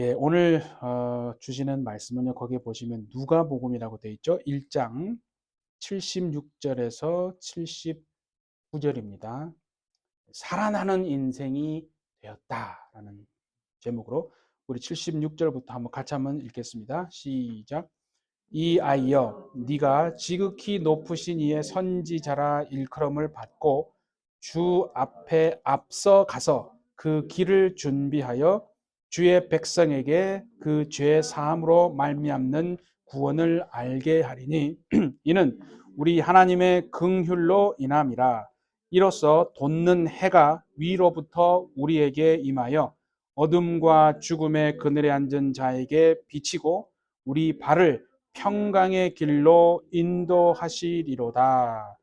예, 오늘 어, 주시는 말씀은요. 거기에 보시면 누가복음이라고 되어 있죠. 1장 76절에서 79절입니다. 살아나는 인생이 되었다라는 제목으로 우리 76절부터 한번 같이 한번 읽겠습니다. 시작. 이 아이여 네가 지극히 높으신 이의 선지자라 일컬음을 받고 주 앞에 앞서 가서 그 길을 준비하여 주의 백성에게 그 죄 사함으로 말미암는 구원을 알게 하리니 이는 우리 하나님의 긍휼로 인함이라 이로써 돋는 해가 위로부터 우리에게 임하여 어둠과 죽음의 그늘에 앉은 자에게 비치고 우리 발을 평강의 길로 인도하시리로다.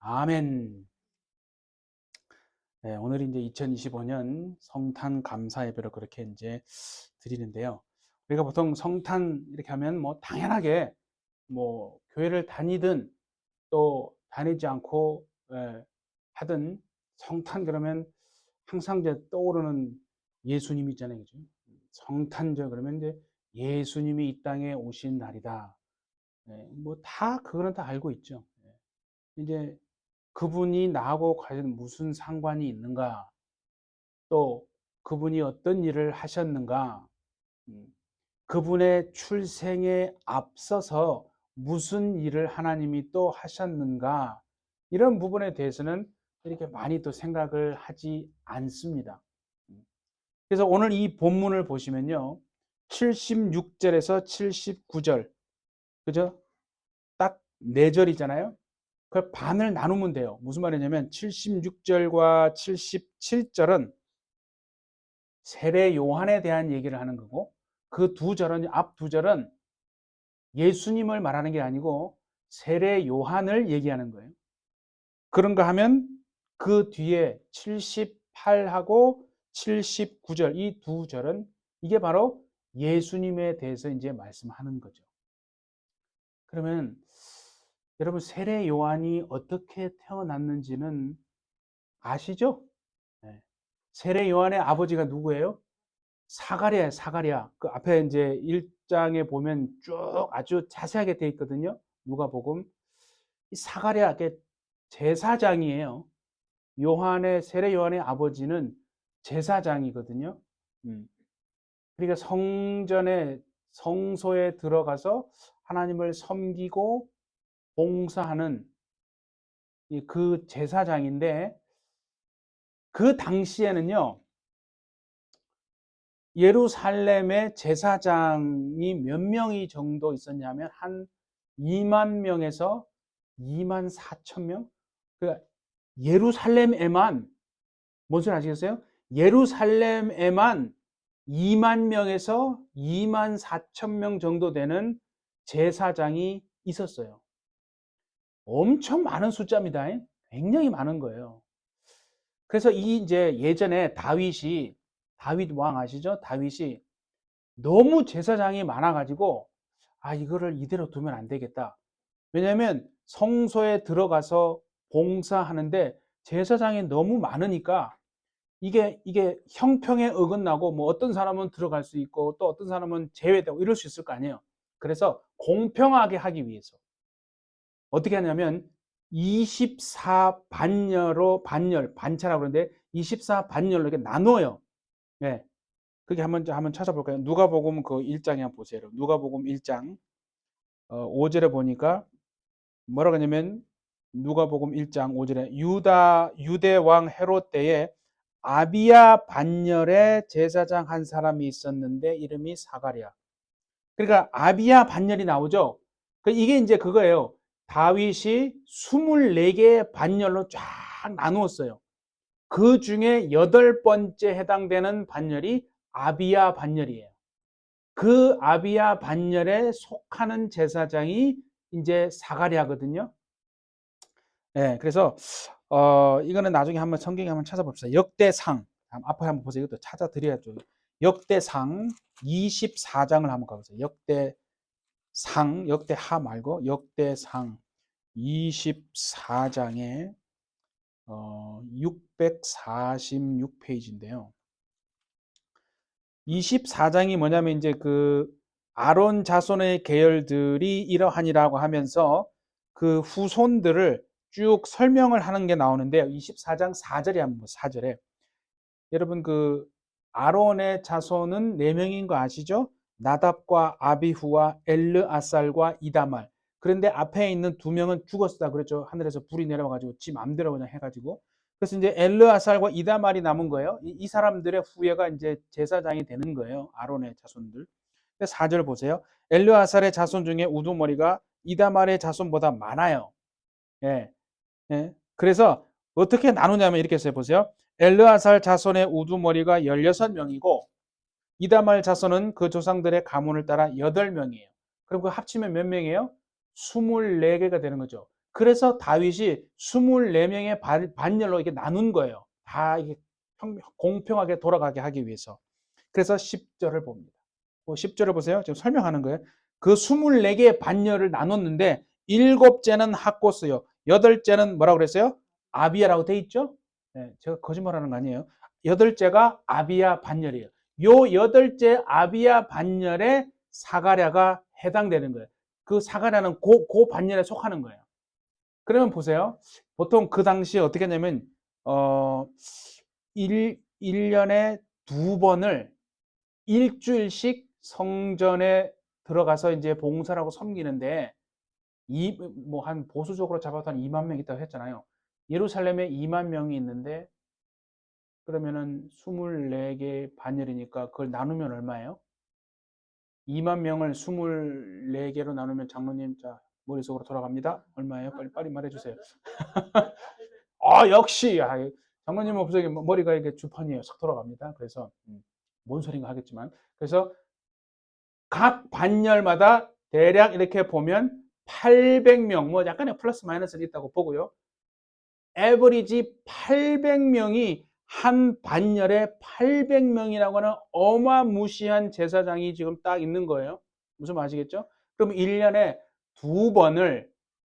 아멘. 네, 오늘이 이제 2025년 성탄 감사 예배로 그렇게 이제 드리는데요. 우리가 보통 성탄 이렇게 하면 뭐 당연하게 뭐 교회를 다니든 또 다니지 않고 예, 하든 성탄 그러면 항상 이제 떠오르는 예수님 있잖아요. 그죠? 성탄절 그러면 이제 예수님이 이 땅에 오신 날이다. 예, 뭐다 그거는 다 알고 있죠. 예. 이제 그분이 나하고 과연 무슨 상관이 있는가? 또 그분이 어떤 일을 하셨는가? 음, 그분의 출생에 앞서서 무슨 일을 하나님이 또 하셨는가? 이런 부분에 대해서는 이렇게 많이 또 생각을 하지 않습니다. 음, 그래서 오늘 이 본문을 보시면요. 76절에서 79절. 그죠? 딱 4절이잖아요. 그걸 반을 나누면 돼요. 무슨 말이냐면 76절과 77절은 세례 요한에 대한 얘기를 하는 거고 그 두 절은 앞 두 절은 예수님을 말하는 게 아니고 세례 요한을 얘기하는 거예요. 그런가 하면 그 뒤에 78하고 79절 이 두 절은 이게 바로 예수님에 대해서 이제 말씀하는 거죠. 그러면 여러분 세례 요한이 어떻게 태어났는지는 아시죠? 네. 세례 요한의 아버지가 누구예요? 사가랴, 사가랴. 그 앞에 이제 1장에 보면 쭉 아주 자세하게 돼 있거든요. 누가복음. 이 사가랴 제사장이에요. 요한의 세례 요한의 아버지는 제사장이거든요. 음. 그러니까 성전에 성소에 들어가서 하나님을 섬기고 봉사하는 그 제사장인데 그 당시에는요 예루살렘의 제사장이 몇 명이 정도 있었냐면 한 2만 명에서 2만 4천 명. 그 예루살렘에만 뭔지 아시겠어요? 예루살렘에만 2만 명에서 2만 4천 명 정도 되는 제사장이 있었어요. 엄청 많은 숫자입니다. 굉장히 많은 거예요. 그래서 이 이제 예전에 다윗이 다윗 왕 아시죠? 다윗이 너무 제사장이 많아가지고 아 이거를 이대로 두면 안 되겠다. 왜냐하면 성소에 들어가서 봉사하는데 제사장이 너무 많으니까 이게 이게 형평에 어긋나고 뭐 어떤 사람은 들어갈 수 있고 또 어떤 사람은 제외되고 이럴 수 있을 거 아니에요. 그래서 공평하게 하기 위해서 어떻게 하냐면 24 반열로 반열 반차라고 그러는데 24 반열로 이렇게 나눠요. 네. 그게 한번 한번 찾아볼까요? 누가복음 그 1장에 한번 보세요. 누가복음 1장 어, 5절에 보니까 뭐라고 하냐면 누가복음 1장 5절에 유다 유대 왕 헤롯 때에 아비야 반열의 제사장 한 사람이 있었는데 이름이 사가랴. 그러니까 아비야 반열이 나오죠. 그 이게 이제 그거예요. 다윗이 24개의 반열로 쫙 나누었어요. 그 중에 여덟 번째 해당되는 반열이 아비야 반열이에요. 그 아비야 반열에 속하는 제사장이 이제 사가랴거든요. 네, 그래서 어 이거는 나중에 한번 성경에 한번 찾아봅시다. 역대상 앞에 한번 보세요. 이것도 찾아 드려야죠. 역대상 24장을 한번 가보세요. 역대 상, 역대하 말고 역대상 24장에 어, 646페이지인데요. 24장이 뭐냐면 이제 그 아론 자손의 계열들이 이러하니라고 하면서 그 후손들을 쭉 설명을 하는 게 나오는데요. 24장 4절에 한번 4절에 여러분 그 아론의 자손은 네 명인 거 아시죠? 나답과 아비후와 엘르아살과 이다말. 그런데 앞에 있는 두 명은 죽었다 그랬죠. 하늘에서 불이 내려와 가지고 지 맘대로 그냥 해 가지고. 그래서 이제 엘르아살과 이다말이 남은 거예요. 이, 이 사람들의 후예가 이제 제사장이 되는 거예요. 아론의 자손들. 4절 보세요. 엘르아살의 자손 중에 우두머리가 이다말의 자손보다 많아요. 예. 예. 그래서 어떻게 나누냐면 이렇게 써요. 보세요. 엘르아살 자손의 우두머리가 16명이고 이다말 자손은 그 조상들의 가문을 따라 8명이에요. 그럼 그 합치면 몇 명이에요? 24개가 되는 거죠. 그래서 다윗이 24명의 반열로 이렇게 나눈 거예요. 다 이게 공평하게 돌아가게 하기 위해서. 그래서 10절을 봅니다. 10절을 뭐 보세요. 지금 설명하는 거예요. 그 24개의 반열을 나눴는데 일곱째는 학고스요. 여덟째는 뭐라고 그랬어요? 아비야라고 돼 있죠? 네, 제가 거짓말하는 거 아니에요. 여덟째가 아비야 반열이에요. 요 여덟째 아비야 반열에 사가랴가 해당되는 거예요. 그 사가랴는 고, 고 반열에 속하는 거예요. 그러면 보세요. 보통 그 당시에 어떻게 했냐면, 어, 1, 1년에 두 번을 일주일씩 성전에 들어가서 이제 봉사라고 섬기는데, 이, 뭐, 한 보수적으로 잡아도 한 2만 명 있다고 했잖아요. 예루살렘에 2만 명이 있는데, 그러면은 24개 반열이니까 그걸 나누면 얼마예요? 2만 명을 24개로 나누면 장로님, 자, 머릿속으로 돌아갑니다. 얼마예요? 빨리, 빨리 말해 주세요. 아, 역시! 아, 장로님 없어요. 머리가 이게 주판이에요. 싹 돌아갑니다. 그래서, 음, 뭔 소린가 하겠지만. 그래서 각 반열마다 대략 이렇게 보면 800명, 뭐 약간의 플러스 마이너스가 있다고 보고요. 에버리지 800명이 한 반열에 800명이라고 하는 어마무시한 제사장이 지금 딱 있는 거예요. 무슨 말 아시겠죠? 그럼 1년에 두 번을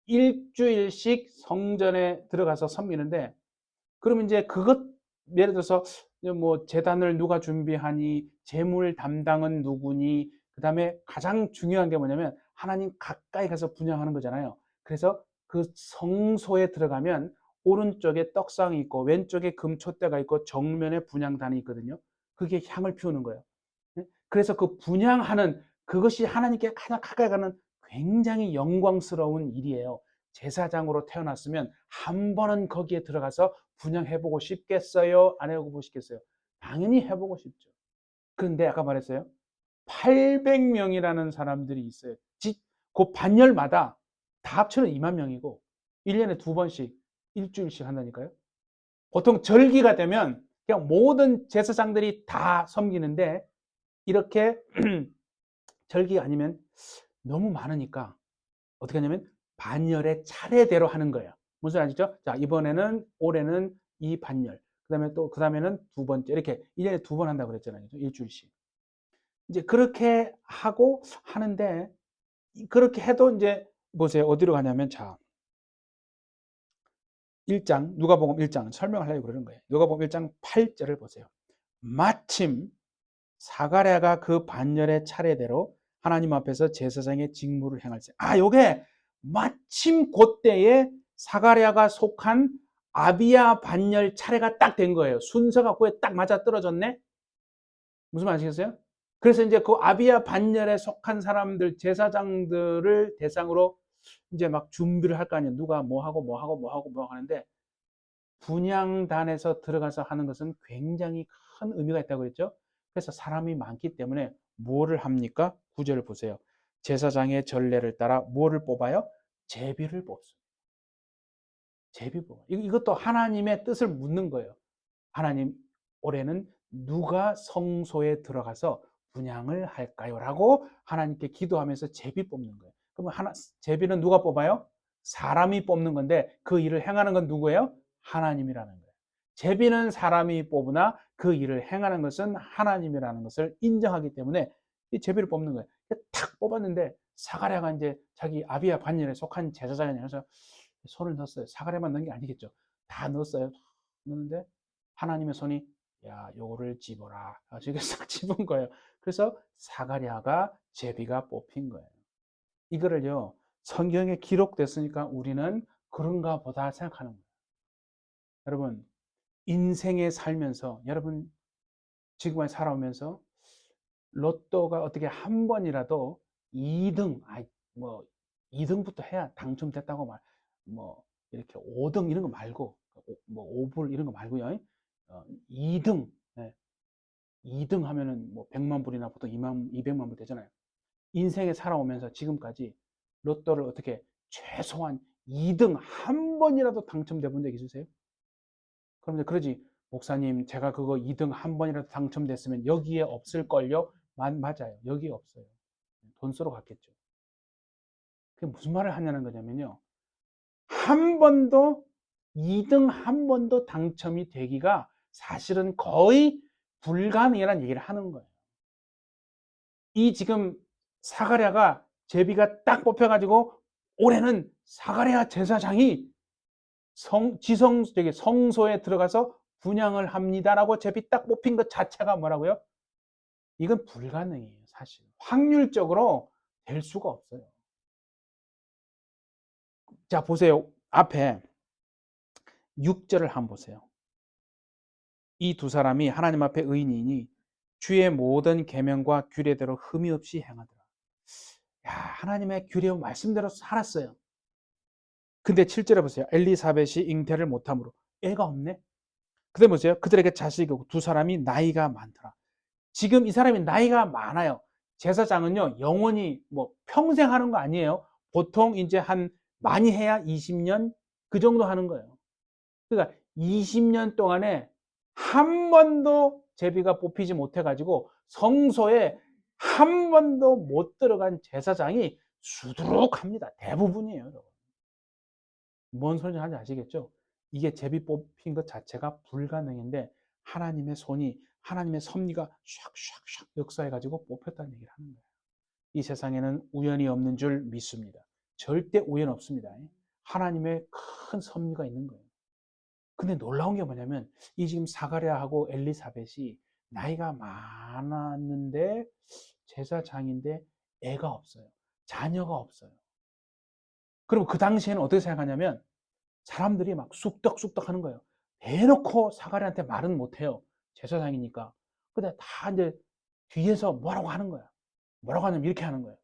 일주일씩 성전에 들어가서 섬기는데 그럼 이제 그것 예를 들어서 뭐 재단을 누가 준비하니 재물 담당은 누구니 그다음에 가장 중요한 게 뭐냐면 하나님 가까이 가서 분양하는 거잖아요. 그래서 그 성소에 들어가면 오른쪽에 떡상이 있고 왼쪽에 금촛대가 있고 정면에 분양단이 있거든요. 그게 향을 피우는 거예요. 그래서 그 분양하는 그것이 하나님께 가장 가까이 가는 굉장히 영광스러운 일이에요. 제사장으로 태어났으면 한 번은 거기에 들어가서 분양해보고 싶겠어요? 안 해보고 싶겠어요? 당연히 해보고 싶죠. 그런데 아까 말했어요. 800명이라는 사람들이 있어요. 그 반열마다 다 합쳐는 2만 명이고 1년에 두 번씩 일주일씩 한다니까요. 보통 절기가 되면 그냥 모든 제사장들이 다 섬기는데 이렇게 절기가 아니면 너무 많으니까 어떻게 하냐면 반열의 차례대로 하는 거예요. 무슨 아시죠? 자, 이번에는 올해는 이 반열. 그다음에 또 그다음에는 두 번째 이렇게 1년에 두 번 한다고 그랬잖아요. 일주일씩. 이제 그렇게 하고 하는데 그렇게 해도 이제 보세요. 어디로 가냐면 자. 1장 누가복음 1장 설명하려고 그러는 거예요. 누가복음 1장 8절을 보세요. 마침 사가랴가 그 반열의 차례대로 하나님 앞에서 제사장의 직무를 행할지. 아, 요게 마침 그때에 사가랴가 속한 아비야 반열 차례가 딱 된 거예요. 순서가 그에 딱 맞아 떨어졌네. 무슨 말 아시겠어요? 그래서 이제 그 아비야 반열에 속한 사람들 제사장들을 대상으로 이제 막 준비를 할 거 아니에요. 누가 뭐 하고 뭐 하고 뭐 하고 뭐 하는데 분양단에서 들어가서 하는 것은 굉장히 큰 의미가 있다고 그랬죠. 그래서 사람이 많기 때문에 뭐를 합니까? 구절을 보세요. 제사장의 전례를 따라 뭐를 뽑아요? 제비를 뽑습니다. 제비 뽑아. 이것도 하나님의 뜻을 묻는 거예요. 하나님, 올해는 누가 성소에 들어가서 분양을 할까요? 라고 하나님께 기도하면서 제비 뽑는 거예요. 그러면 하나, 제비는 누가 뽑아요? 사람이 뽑는 건데 그 일을 행하는 건 누구예요? 하나님이라는 거예요. 제비는 사람이 뽑으나 그 일을 행하는 것은 하나님이라는 것을 인정하기 때문에 이 제비를 뽑는 거예요. 탁 뽑았는데 사가랴가 이제 자기 아비야 반열에 속한 제사장이라서 손을 넣었어요. 사가랴만 넣은 게 아니겠죠. 다 넣었어요. 넣는데 하나님의 손이 야, 요거를 집어라. 이게 싹 집은 거예요. 그래서 사가랴가 제비가 뽑힌 거예요. 이거를요, 성경에 기록됐으니까 우리는 그런가 보다 생각하는 거예요. 여러분, 인생에 살면서, 여러분, 지금까지 살아오면서 로또가 어떻게 한 번이라도 2등, 아이, 뭐, 2등부터 해야 당첨됐다고 말, 뭐, 이렇게 5등 이런 거 말고, 오- 뭐, 5불 이런 거 말고요. 어, 2등, 예. 2등 하면은 뭐 100만 불이나 보통 2만, 200만 불 되잖아요. 인생에 살아오면서 지금까지 로또를 어떻게 최소한 2등 한 번이라도 당첨돼 본 적 있으세요? 이제 그러지, 목사님, 제가 그거 2등 한 번이라도 당첨됐으면 여기에 없을걸요? 마- 맞아요. 여기에 없어요. 돈 쓰러 갔겠죠. 그게 무슨 말을 하냐는 거냐면요. 한 번도 2등 한 번도 당첨이 되기가 사실은 거의 불가능이라는 얘기를 하는 거예요. 이 지금 사가랴가 제비가 딱 뽑혀가지고 올해는 사가랴 제사장이 성, 지성, 저기 성소에 들어가서 분양을 합니다라고 제비 딱 뽑힌 것 자체가 뭐라고요? 이건 불가능해요, 사실. 확률적으로 될 수가 없어요. 자, 보세요. 앞에 6절을 한번 보세요. 이 두 사람이 하나님 앞에 의인이니 주의 모든 계명과 규례대로 흠이 없이 행하더라. 야, 하나님의 규례와 말씀대로 살았어요. 근데 7절에 보세요. 엘리사벳이 잉태를 못함으로 애가 없네. 그때 보세요. 그들에게 자식이 없고 두 사람이 나이가 많더라. 지금 이 사람이 나이가 많아요. 제사장은요, 영원히 뭐 평생 하는 거 아니에요. 보통 이제 한 많이 해야 20년 그 정도 하는 거예요. 그러니까 20년 동안에 한 번도 제비가 뽑히지 못해 가지고 성소에 한 번도 못 들어간 제사장이 수두룩합니다. 대부분이에요, 여러분. 뭔 소리인지 하는지 아시겠죠? 이게 제비 뽑힌 것 자체가 불가능인데 하나님의 손이 하나님의 섭리가 샥샥샥 역사해가지고 뽑혔다는 얘기를 하는 거예요. 이 세상에는 우연이 없는 줄 믿습니다. 절대 우연 없습니다. 하나님의 큰 섭리가 있는 거예요. 근데 놀라운 게 뭐냐면 이 지금 사가랴하고 엘리사벳이 나이가 많았는데 제사장인데 애가 없어요. 자녀가 없어요. 그리고 그 당시에는 어떻게 생각하냐면 사람들이 막 쑥덕쑥덕 하는 거예요. 대놓고 사가랴한테 말은 못해요. 제사장이니까. 근데 다 이제 뒤에서 뭐라고 하는 거야. 뭐라고 하냐면 이렇게 하는 거예요.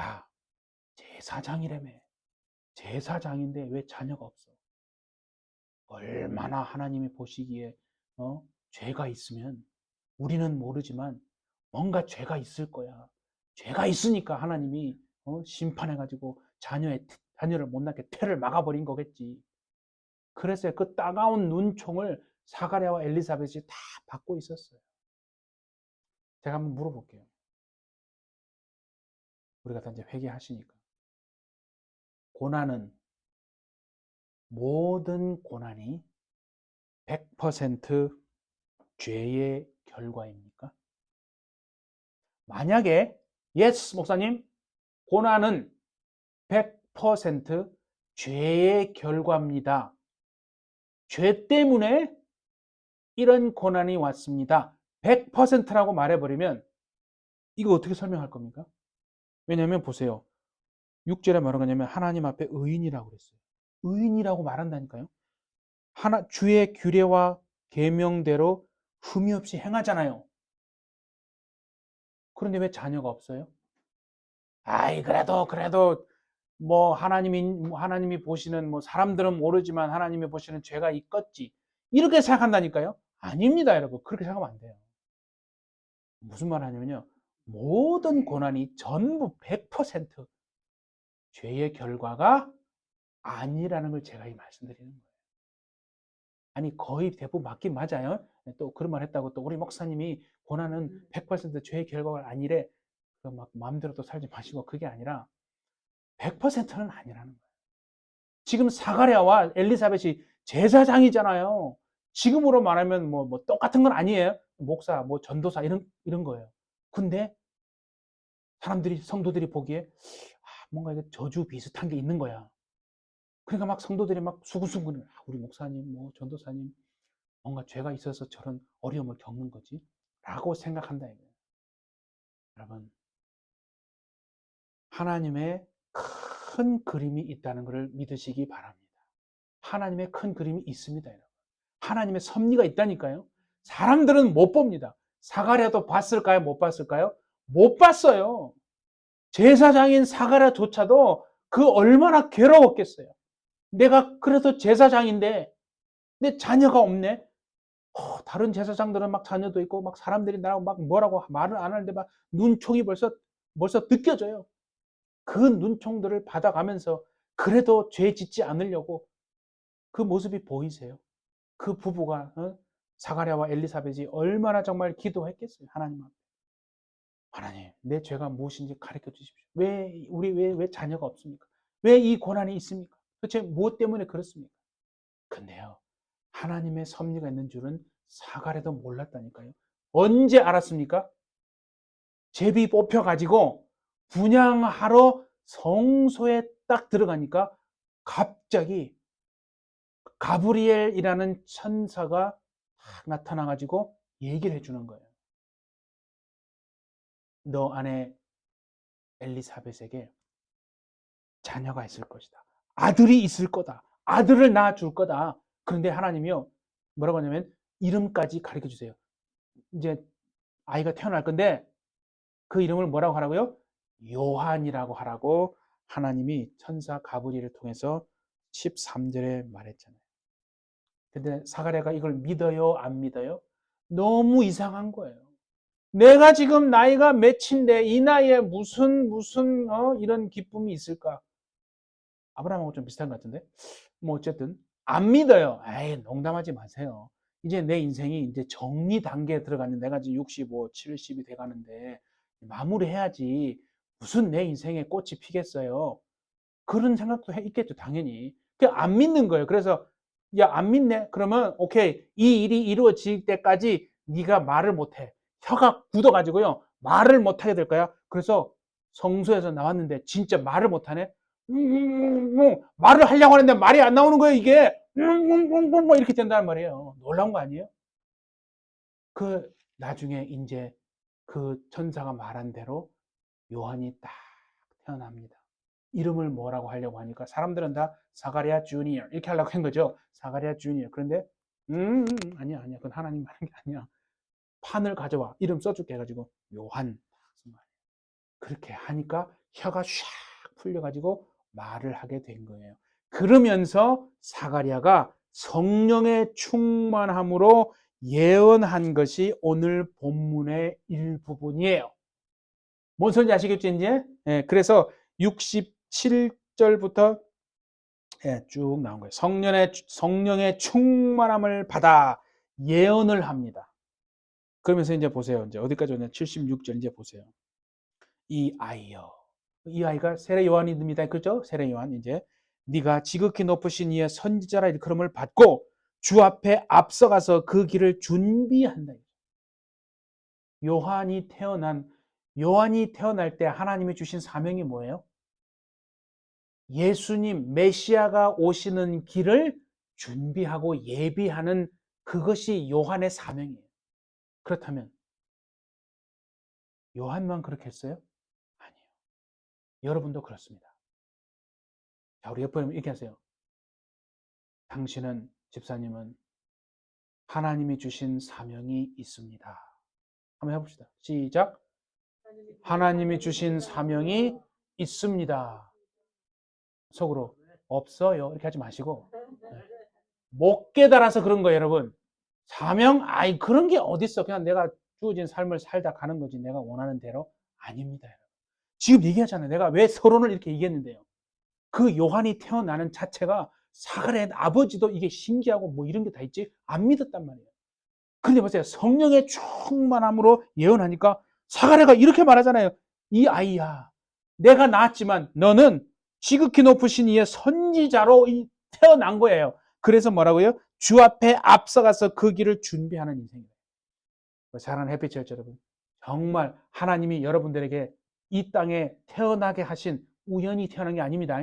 야, 제사장이라며. 제사장인데 왜 자녀가 없어? 얼마나 하나님이 보시기에 어? 죄가 있으면 우리는 모르지만 뭔가 죄가 있을 거야. 죄가 있으니까 하나님이 어? 심판해가지고 자녀의 자녀를 못 낳게 태를 막아버린 거겠지. 그래서 그 따가운 눈총을 사가랴와 엘리사벳이 다 받고 있었어요. 제가 한번 물어볼게요. 우리가 다 이제 회개하시니까. 고난은 모든 고난이 100% 죄의 결과입니까? 만약에 예스 목사님 고난은 100% 죄의 결과입니다. 죄 때문에 이런 고난이 왔습니다. 100%라고 말해버리면 이거 어떻게 설명할 겁니까? 왜냐하면 보세요. 6절에 뭐라고 하냐면 하나님 앞에 의인이라고 그랬어요. 의인이라고 말한다니까요. 하나 주의 규례와 계명대로 흠이 없이 행하잖아요. 그런데 왜 자녀가 없어요? 아이 그래도 그래도 뭐 하나님이 하나님이 보시는 뭐 사람들은 모르지만 하나님이 보시는 죄가 있겠지 이렇게 생각한다니까요. 아닙니다, 여러분. 그렇게 생각하면 안 돼요. 무슨 말 하냐면요. 모든 고난이 전부 100% 죄의 결과가 아니라는 걸 제가 이 말씀드리는 거예요. 아니 거의 대부분 맞긴 맞아요. 또 그런 말 했다고 또 우리 목사님이 고난은 100% 죄의 결과가 아니래. 그막 마음대로 또 살지 마시고 그게 아니라 100%는 아니라는 거예요. 지금 사가랴와 엘리사벳이 제사장이잖아요. 지금으로 말하면 뭐, 뭐 똑같은 건 아니에요. 목사, 뭐 전도사 이런 이런 거예요. 근데 사람들이 성도들이 보기에 아, 뭔가 이게 저주 비슷한 게 있는 거야. 그러니까 막 성도들이 막 수근수근 아, 우리 목사님, 뭐 전도사님 뭔가 죄가 있어서 저런 어려움을 겪는 거지? 라고 생각한다. 여러분, 하나님의 큰 그림이 있다는 것을 믿으시기 바랍니다. 하나님의 큰 그림이 있습니다, 여러분. 하나님의 섭리가 있다니까요. 사람들은 못 봅니다. 사가랴도 봤을까요? 못 봤을까요? 못 봤어요. 제사장인 사가랴조차도 그 얼마나 괴로웠겠어요. 내가 그래도 제사장인데 내 자녀가 없네. 어, 다른 제사장들은 막 자녀도 있고 막 사람들이 나라고 막 뭐라고 말을 안 하는데 막 눈총이 벌써 벌써 느껴져요. 그 눈총들을 받아가면서 그래도 죄 짓지 않으려고 그 모습이 보이세요? 그 부부가 어? 사가랴와 엘리사벳이 얼마나 정말 기도했겠어요 하나님 앞에. 하나님, 내 죄가 무엇인지 가르쳐 주십시오. 왜 우리 왜왜 자녀가 없습니까? 왜 이 고난이 있습니까? 도대체 무엇 때문에 그렇습니까? 근데요, 하나님의 섭리가 있는 줄은 사가랴도 몰랐다니까요. 언제 알았습니까? 제비 뽑혀가지고 분양하러 성소에 딱 들어가니까 갑자기 가브리엘이라는 천사가 딱 나타나가지고 얘기를 해주는 거예요. 너 안에 엘리사벳에게 자녀가 있을 것이다. 아들이 있을 거다. 아들을 낳아줄 거다. 그런데 하나님이요. 뭐라고 하냐면 이름까지 가르쳐 주세요. 이제 아이가 태어날 건데 그 이름을 뭐라고 하라고요? 요한이라고 하라고 하나님이 천사 가브리엘을 통해서 13절에 말했잖아요. 근데 사가랴가 이걸 믿어요, 안 믿어요? 너무 이상한 거예요. 내가 지금 나이가 몇인데 이 나이에 무슨 무슨 어, 이런 기쁨이 있을까? 아브라함하고 좀 비슷한 것 같은데. 뭐 어쨌든 안 믿어요. 에이, 농담하지 마세요. 이제 내 인생이 이제 정리 단계에 들어갔는데 내가 지금 65, 70이 돼 가는데 마무리해야지. 무슨 내 인생에 꽃이 피겠어요. 그런 생각도 있겠죠, 당연히. 그 안 믿는 거예요. 그래서 야, 안 믿네? 그러면 오케이. 이 일이 이루어질 때까지 네가 말을 못 해. 혀가 굳어 가지고요. 말을 못 하게 될 거야. 그래서 성소에서 나왔는데 진짜 말을 못 하네. 말을 하려고 하는데 말이 안 나오는 거예요, 이게. 이렇게 된다는 말이에요. 놀라운 거 아니에요? 그 나중에 이제 그 천사가 말한 대로 요한이 딱 태어납니다. 이름을 뭐라고 하려고 하니까 사람들은 다 사가리아 주니어 이렇게 하려고 한 거죠. 사가리아 주니어. 그런데 음, 음 아니야 아니야 그건 하나님 말한 게 아니야. 판을 가져와 이름 써줄게 해가지고 요한 그렇게 하니까 혀가 샥 풀려가지고 말을 하게 된 거예요. 그러면서 사가리아가 성령의 충만함으로 예언한 것이 오늘 본문의 일부분이에요. 뭔 소리인지 아시겠죠, 이제? 예, 그래서 67절부터 예, 쭉 나온 거예요. 성령의, 성령의 충만함을 받아 예언을 합니다. 그러면서 이제 보세요. 이제 어디까지 오냐? 76절 이제 보세요. 이 아이여. 이 아이가 세례 요한입니다. 그죠? 세례 요한 이제 네가 지극히 높으신 이의 선지자라 일컬음을 받고 주 앞에 앞서가서 그 길을 준비한다. 요한이 태어난 요한이 태어날 때 하나님이 주신 사명이 뭐예요? 예수님 메시아가 오시는 길을 준비하고 예비하는 그것이 요한의 사명이에요. 그렇다면 요한만 그렇게 했어요? 아니에요. 여러분도 그렇습니다. 자, 우리 옆에 이렇게 하세요. 당신은 집사님은 하나님이 주신 사명이 있습니다. 한번 해봅시다. 시작. 하나님이 주신 사명이 있습니다. 속으로 없어요. 이렇게 하지 마시고 네. 못 깨달아서 그런 거예요, 여러분. 사명, 아이 그런 게 어딨어? 그냥 내가 주어진 삶을 살다 가는 거지. 내가 원하는 대로 아닙니다, 여러분. 지금 얘기하잖아요. 내가 왜 서론을 이렇게 얘기했는데요. 그 요한이 태어나는 자체가 사가랴의 아버지도 이게 신기하고 뭐 이런 게 다 있지 안 믿었단 말이에요. 근데 보세요. 성령의 충만함으로 예언하니까 사가랴가 이렇게 말하잖아요. 이 아이야, 내가 낳았지만 너는 지극히 높으신 이의 선지자로 태어난 거예요. 그래서 뭐라고요? 주 앞에 앞서가서 그 길을 준비하는 인생이에요. 사랑하는 햇빛 여러분, 정말 하나님이 여러분들에게 이 땅에 태어나게 하신 우연히 태어난 게 아닙니다.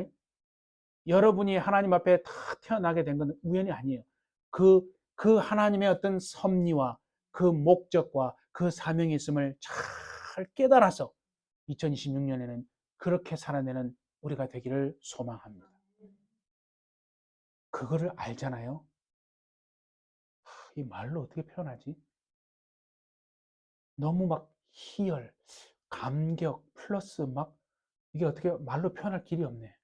여러분이 하나님 앞에 다 태어나게 된건 우연이 아니에요. 그 그 하나님의 어떤 섭리와 그 목적과 그 사명이 있음을 잘 깨달아서 2026년에는 그렇게 살아내는 우리가 되기를 소망합니다. 그거를 알잖아요. 이 말로 어떻게 표현하지? 너무 막 희열, 감격, 플러스 막 이게 어떻게 말로 표현할 길이 없네.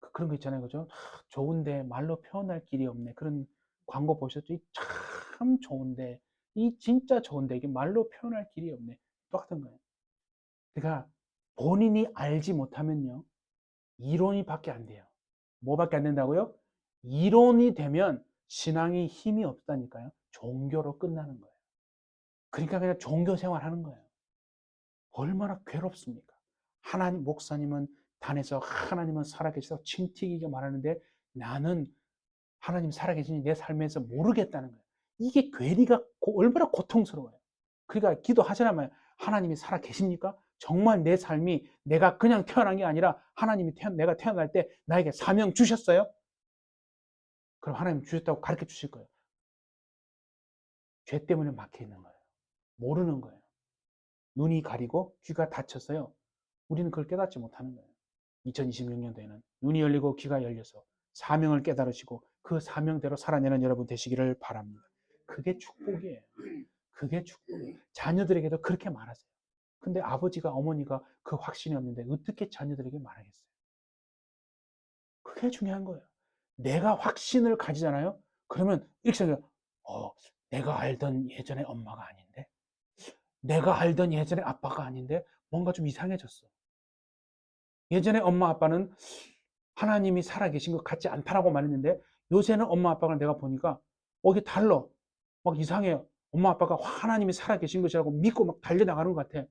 그- 그런 거 있잖아요. 그죠? 아, 좋은데 말로 표현할 길이 없네. 그런 광고 보셨죠? 이참 좋은데, 이 진짜 좋은데 이게 말로 표현할 길이 없네. 똑같은 거예요. 그러니까 본인이 알지 못하면요. 이론이 밖에 안 돼요. 뭐밖에 안 된다고요? 이론이 되면 신앙이 힘이 없다니까요. 종교로 끝나는 거예요. 그러니까 그냥 종교 생활 하는 거예요. 얼마나 괴롭습니까? 하나님, 목사님은 단에서 하나님은 살아계셔서 침튀기게 말하는데 나는 하나님 살아계시니 내 삶에서 모르겠다는 거예요. 이게 괴리가 고- 얼마나 고통스러워요. 그러니까 기도하시라면 하나님이 살아계십니까? 정말 내 삶이 내가 그냥 태어난 게 아니라 하나님이 태어, 내가 태어날 때 나에게 사명 주셨어요? 그럼 하나님 주셨다고 가르쳐 주실 거예요. 죄 때문에 막혀 있는 거예요. 모르는 거예요. 눈이 가리고 귀가 닫혔어요. 우리는 그걸 깨닫지 못하는 거예요. 2026년도에는 눈이 열리고 귀가 열려서 사명을 깨달으시고 그 사명대로 살아내는 여러분 되시기를 바랍니다. 그게 축복이에요. 그게 축복이에요. 자녀들에게도 그렇게 말하세요. 근데 아버지가 어머니가 그 확신이 없는데 어떻게 자녀들에게 말하겠어요? 그게 중요한 거예요. 내가 확신을 가지잖아요. 그러면 이렇게 생각해요. 어, 내가 알던 예전의 엄마가 아닌데, 내가 알던 예전의 아빠가 아닌데, 뭔가 좀 이상해졌어. 예전에 엄마 아빠는 하나님이 살아계신 것 같지 않다라고 말했는데, 요새는 엄마 아빠가 내가 보니까, 어, 이게 달라. 막 이상해요. 엄마 아빠가 하나님이 살아계신 것이라고 믿고 막 달려나가는 것 같아.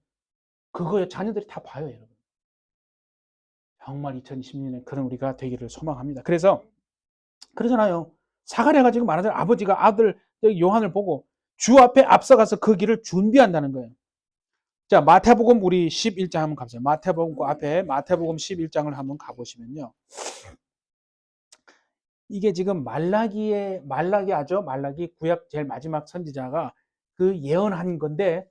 그거에 자녀들이 다 봐요, 여러분. 정말 2020년에 그런 우리가 되기를 소망합니다. 그래서 그러잖아요. 사가랴 가지고 말하자면 아버지가 아들 요한을 보고 주 앞에 앞서가서 그 길을 준비한다는 거예요. 자, 마태복음 우리 11장 한번 가보세요. 마태복음 그 앞에 마태복음 11장을 한번 가보시면요. 이게 지금 말라기의 말라기 하죠. 말라기 구약 제일 마지막 선지자가 그 예언한 건데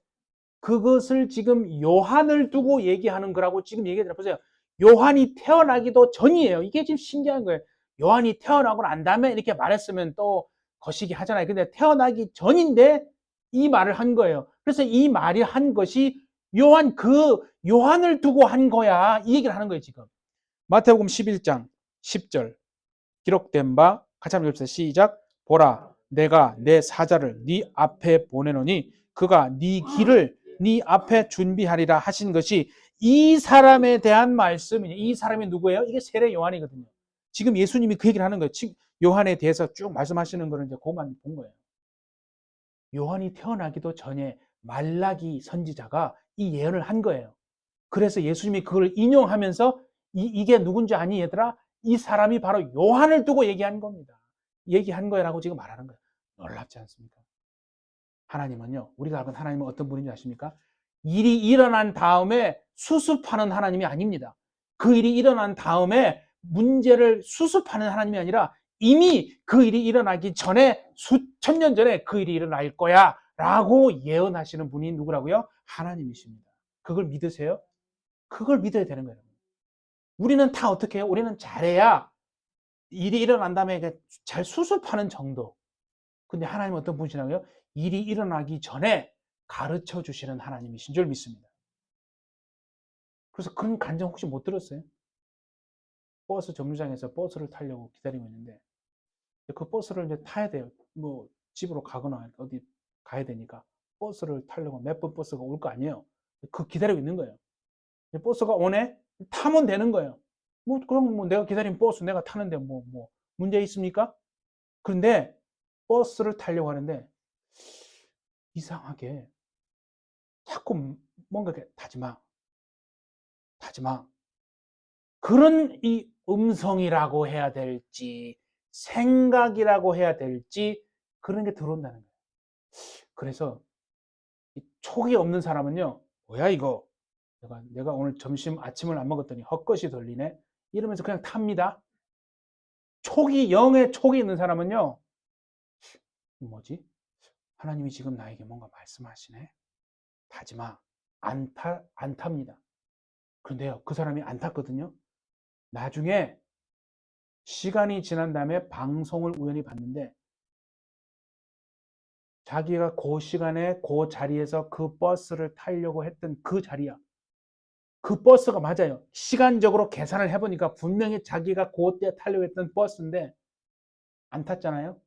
그것을 지금 요한을 두고 얘기하는 거라고 지금 얘기해 보세요. 요한이 태어나기도 전이에요. 이게 지금 신기한 거예요. 요한이 태어나고 난 다음에 이렇게 말했으면 또 거시기 하잖아요. 근데 태어나기 전인데 이 말을 한 거예요. 그래서 이 말이 한 것이 요한 그 요한을 두고 한 거야. 이 얘기를 하는 거예요, 지금. 마태복음 11장 10절. 기록된 바 같이 한번 읽읍시다. 시작. 보라, 내가 내 사자를 네 앞에 보내노니 그가 네 길을 네 앞에 준비하리라 하신 것이 이 사람에 대한 말씀이니 이 사람이 누구예요? 이게 세례 요한이거든요. 지금 예수님이 그 얘기를 하는 거예요. 지금 요한에 대해서 쭉 말씀하시는 거는 이제 그만 본 거예요. 요한이 태어나기도 전에 말라기 선지자가 이 예언을 한 거예요. 그래서 예수님이 그걸 인용하면서 이, 이게 누군지 아니 얘들아? 이 사람이 바로 요한을 두고 얘기한 겁니다. 얘기한 거라고 지금 말하는 거예요. 놀랍지 않습니까? 하나님은요, 우리가 알고 하나님은 어떤 분인지 아십니까? 일이 일어난 다음에 수습하는 하나님이 아닙니다. 그 일이 일어난 다음에 문제를 수습하는 하나님이 아니라 이미 그 일이 일어나기 전에 수천 년 전에 그 일이 일어날 거야 라고 예언하시는 분이 누구라고요? 하나님이십니다. 그걸 믿으세요? 그걸 믿어야 되는 거예요. 우리는 다 어떻게 해요? 우리는 잘해야 일이 일어난 다음에 잘 수습하는 정도. 근데 하나님은 어떤 분이시라고요? 일이 일어나기 전에 가르쳐 주시는 하나님이신 줄 믿습니다. 그래서 그런 간증 혹시 못 들었어요? 버스 정류장에서 버스를 타려고 기다리고 있는데 그 버스를 이제 타야 돼요. 뭐 집으로 가거나 어디 가야 되니까 버스를 타려고 몇 번 버스가 올 거 아니에요. 그 기다리고 있는 거예요. 버스가 오네? 타면 되는 거예요. 뭐 그럼 뭐 내가 기다린 버스 내가 타는데 뭐 뭐 문제 있습니까? 그런데 버스를 타려고 하는데 이상하게 자꾸 뭔가 이렇게 타지 마. 타지 마. 그런 이 음성이라고 해야 될지 생각이라고 해야 될지 그런 게 들어온다는 거예요. 그래서 촉이 없는 사람은요. 뭐야 이거? 내가 내가 오늘 점심 아침을 안 먹었더니 헛것이 돌리네. 이러면서 그냥 탑니다. 촉이 영의 촉이 있는 사람은요. 뭐지? 하나님이 지금 나에게 뭔가 말씀하시네. 타지마. 안 타, 안 탑니다. 그런데요, 그 사람이 안 탔거든요. 나중에 시간이 지난 다음에 방송을 우연히 봤는데 자기가 그 시간에 그 자리에서 그 버스를 타려고 했던 그 자리야. 그 버스가 맞아요. 시간적으로 계산을 해보니까 분명히 자기가 그때 타려고 했던 버스인데 안 탔잖아요.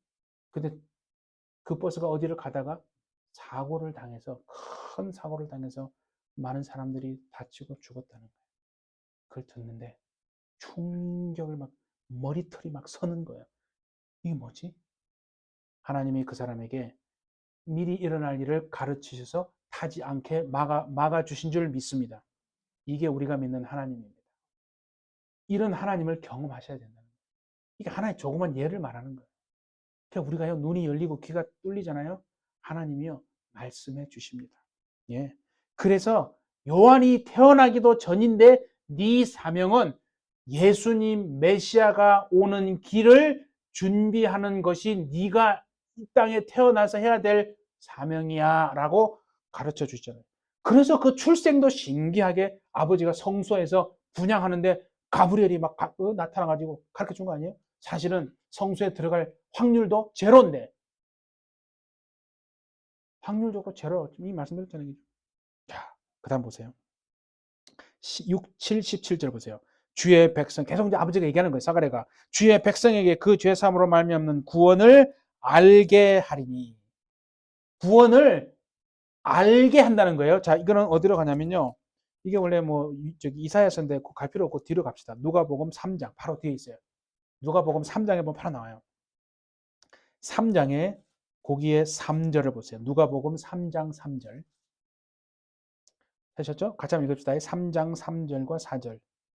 근데 그 버스가 어디를 가다가 사고를 당해서 큰 사고를 당해서 많은 사람들이 다치고 죽었다는 거예요. 그걸 듣는데 충격을 막 머리털이 막 서는 거예요. 이게 뭐지? 하나님이 그 사람에게 미리 일어날 일을 가르치셔서 타지 않게 막아, 막아주신 줄 믿습니다. 이게 우리가 믿는 하나님입니다. 이런 하나님을 경험하셔야 된다는 거예요. 이게 하나의 조그만 예를 말하는 거예요. 그러니까 우리가요, 눈이 열리고 귀가 뚫리잖아요. 하나님이요, 말씀해 주십니다. 예. 그래서 요한이 태어나기도 전인데 네 사명은 예수님 메시아가 오는 길을 준비하는 것이 네가 이 땅에 태어나서 해야 될 사명이야 라고 가르쳐 주잖아요. 그래서 그 출생도 신기하게 아버지가 성소에서 분양하는데 가브리엘이 막 어, 나타나가지고 가르쳐 준 거 아니에요? 사실은 성소에 들어갈 확률도 제로인데 확률적으로 제로 이 말씀드렸잖아요. 자, 그다음 보세요. 6, 7, 17절 보세요. 주의 백성 계속 이제 아버지가 얘기하는 거예요. 사가랴가 주의 백성에게 그 죄 사함으로 말미암는 구원을 알게 하리니 구원을 알게 한다는 거예요. 자, 이거는 어디로 가냐면요. 이게 원래 뭐 저기 이사야서인데 갈 필요 없고 뒤로 갑시다. 누가복음 3장 바로 뒤에 있어요. 누가복음 3장에 보면 바로 나와요. 3장에 거기에 3절을 보세요. 누가복음 3장 3절. 되셨죠? 같이 한번 읽읍시다. 3장 3절과 4절.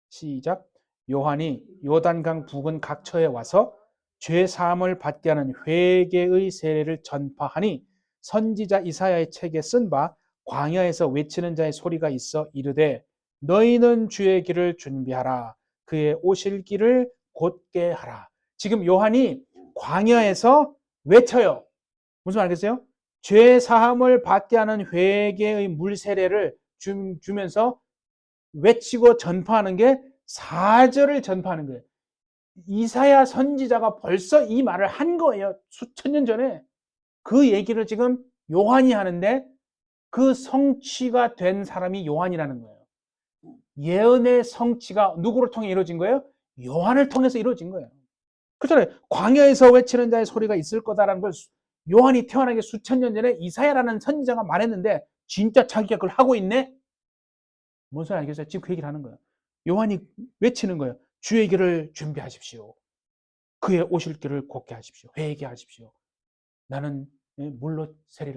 시작. 요한이 요단강 부근 각처에 와서 죄 사함을 받게 하는 회개의 세례를 전파하니 선지자 이사야의 책에 쓴 바 광야에서 외치는 자의 소리가 있어 이르되 너희는 주의 길을 준비하라 그의 오실 길을 곧게 하라. 지금 요한이 광야에서 외쳐요. 무슨 말겠어요? 죄 사함을 받게 하는 회개의 물 세례를 주, 주면서 외치고 전파하는 게 사절을 전파하는 거예요. 이사야 선지자가 벌써 이 말을 한 거예요. 수천 년 전에. 그 얘기를 지금 요한이 하는데 그 성취가 된 사람이 요한이라는 거예요. 예언의 성취가 누구를 통해 이루어진 거예요? 요한을 통해서 이루어진 거예요. 그렇잖아요. 광야에서 외치는 자의 소리가 있을 거다라는 걸 요한이 태어나기 수천 년 전에 이사야라는 선지자가 말했는데 진짜 자기가 그걸 하고 있네? 뭔 소리 알겠어요? 지금 그 얘기를 하는 거예요. 요한이 외치는 거예요. 주의 길을 준비하십시오. 그의 오실 길을 곱게 하십시오. 회개하십시오. 나는 물로 세례를